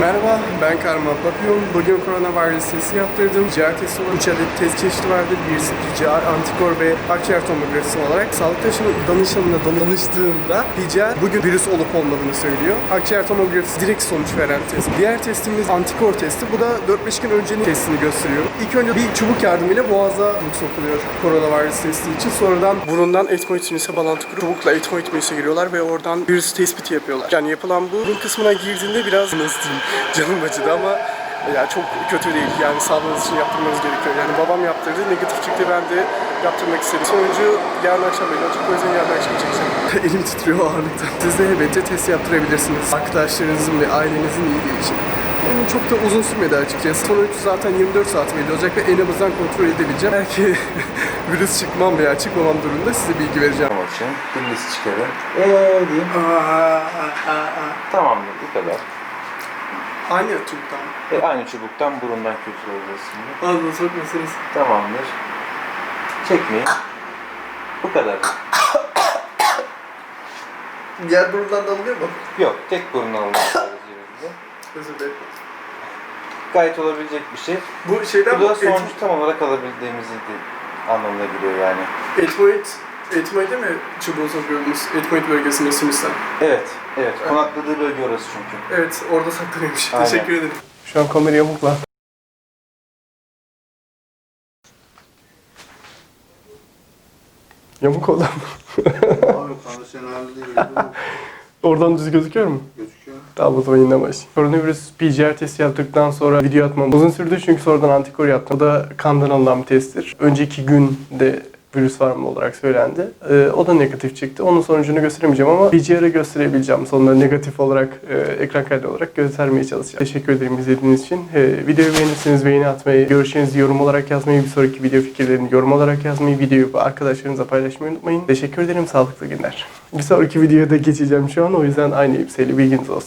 Merhaba, ben Karma Papyon. Bugün koronavirüs testi yaptırdım. PCR testi olan 3 adet test çeşidi vardı. Birisi PCR, antikor ve akciğer tomografisi olarak. Sağlık taşının danışanına danıştığımda PCR bugün virüs olup olmadığını söylüyor. Akciğer tomografisi direkt sonuç veren test. Diğer testimiz antikor testi. Bu da 4-5 gün öncenin testini gösteriyor. İlk önce bir çubuk yardımıyla boğaza çubuk sokuluyor koronavirüs testi için. Sonradan burundan etmoid sinüse bağlantı kurup çubukla etmoid sinüse giriyorlar ve oradan virüs tespiti yapıyorlar. Yani yapılan bu burun kısmına girdiğinde biraz nasıl diyeyim canım acıdı ama ya çok kötü değil. Yani sağlığınız için yaptırmanız gerekiyor. Yani babam yaptırdı, negatif çıktı. Ben de yaptırmak istedim. Sonucu yarın akşam olacak. O yüzden yarın akşam çekeceğim. Elim titriyor ağırlıktan. Siz de elbette test yaptırabilirsiniz. Arkadaşlarınızın ve ailenizin iyiliği için. Benim çok da uzun sürmedi açıkçası. Sonuç zaten 24 saat belli olacak ve en azından kontrol edebileceğim. Belki virüs çıkmam veya çıkmamam durumunda size bilgi vereceğim. Tamam için dilinizi çıkarın. Eee diyeyim. Tamamdır bu kadar. Aynı Türk'ten. E, aynı çubuktan burundan kültüreceğiz şimdi. Ağzına sokmasınız. Tamamdır. Çekmeyin. Bu kadar. Diğer burundan da alınıyor mu? Yok tek burundan alınmış sadece bizde. Özür dilerim. Gayet olabilecek bir şey. Bu şeyden Bu da sonuç tam olarak alabildiğimizi anlamına geliyor yani. Etmoid, Etmoid'e mi çubuğu sokuyordunuz? Etmoid bölgesinde sinüsten. Evet, evet. Konakladığı bölge orası çünkü. Evet, orada saklanıyormuş. Aynen. Teşekkür ederim. Şu an kamera yamukla. Yamuk olan. Abi profesyonel değil. Oradan düz gözüküyor mu? Gözüküyor. Tamam o zaman yine başlayayım. Koronavirüs PCR testi yaptıktan sonra video atmam uzun sürdü çünkü sonradan antikor yaptım. O da kandan alınan bir testtir. Önceki günde virüs var mı olarak söylendi. Ee, o da negatif çıktı. Onun sonucunu gösteremeyeceğim ama PCR'ı gösterebileceğim. Sonra negatif olarak, e, ekran kaydı olarak göstermeye çalışacağım. Teşekkür ederim izlediğiniz için. Ee, videoyu beğenirseniz beğeni atmayı, görüşlerinizi yorum olarak yazmayı, bir sonraki video fikirlerini yorum olarak yazmayı, videoyu arkadaşlarınızla paylaşmayı unutmayın. Teşekkür ederim. Sağlıklı günler. Bir sonraki videoda geçeceğim şu an. O yüzden aynı elbiseyle bilginiz olsun.